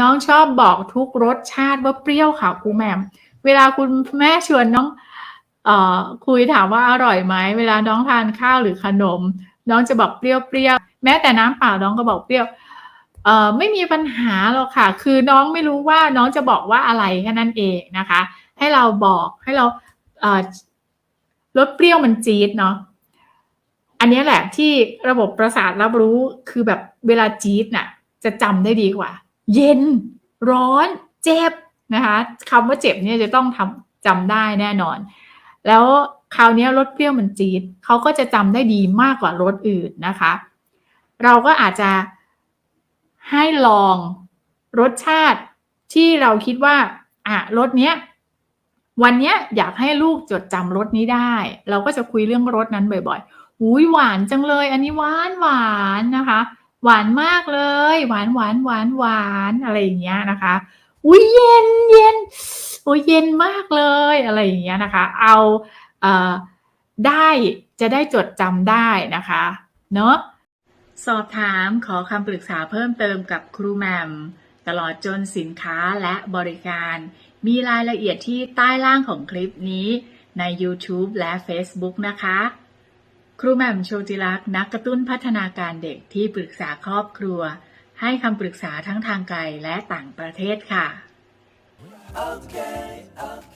น้องชอบบอกทุกรสชาติว่าเปรี้ยวค่ะครูแม่มเวลาคุณแม่ชวนน้องเอ่อคุยถามว่าอร่อยไหมเวลาน้องทานข้าวหรือขนม น้องจะบอกเปรี้ยวเปรี้ยวแม้แต่น้ำเปล่าน้องก็บอกเปรี้ยวเอ่อไม่มีปัญหาหรอกค่ะ คือน้องไม่รู้ว่าน้องจะบอกว่าอะไรแค่นั้นเองนะคะ ให้เราบอกให้เราเอ่อรสเปรี้ยวมันจี๊ดเนาะอันนี้แหละที่ระบบประสาทรับรู้คือแบบเวลาจี๊ดน่ะ จะจำได้ดีกว่า เย็น ร้อน เจ็บนะคะคำว่าเจ็บเนี่ยจะต้องทำจำได้แน่นอน แล้วคราวนี้รสเปรี้ยวมันจี๊ดเขาก็จะจำได้ดีมากกว่ารสอื่นนะคะ เราก็อาจจะให้ลองรสชาติที่เราคิดว่าอะรสเนี้ยวันเนี้ยอยากให้ลูกจดจำรสนี้ได้ เราก็จะคุยเรื่องรสนั้นบ่อยๆอุ้ยหวานจังเลย อันนี้หวานหวานนะคะ หวานมากเลย หวานหวานหวานหวานอะไรอย่างเงี้ยนะคะอุ้ยเย็นเย็นโอ้ยเย็นมากเลยอะไรอย่างเงี้ยนะคะ เอาเอ่อได้จะได้จดจำได้นะคะเนาะสอบถามขอคำปรึกษาเพิ่มเติมกับครูแหมมตลอดจนสินค้าและบริการ มีรายละเอียดที่ใต้ล่างของคลิปนี้ใน YouTube และ Facebook นะคะ ครูแหม่มโชติลักษ์นักกระตุ้นพัฒนาการเด็กที่ปรึกษาครอบครัว ให้คำปรึกษาทั้งทางไกลและต่างประเทศค่ะ Okay, okay.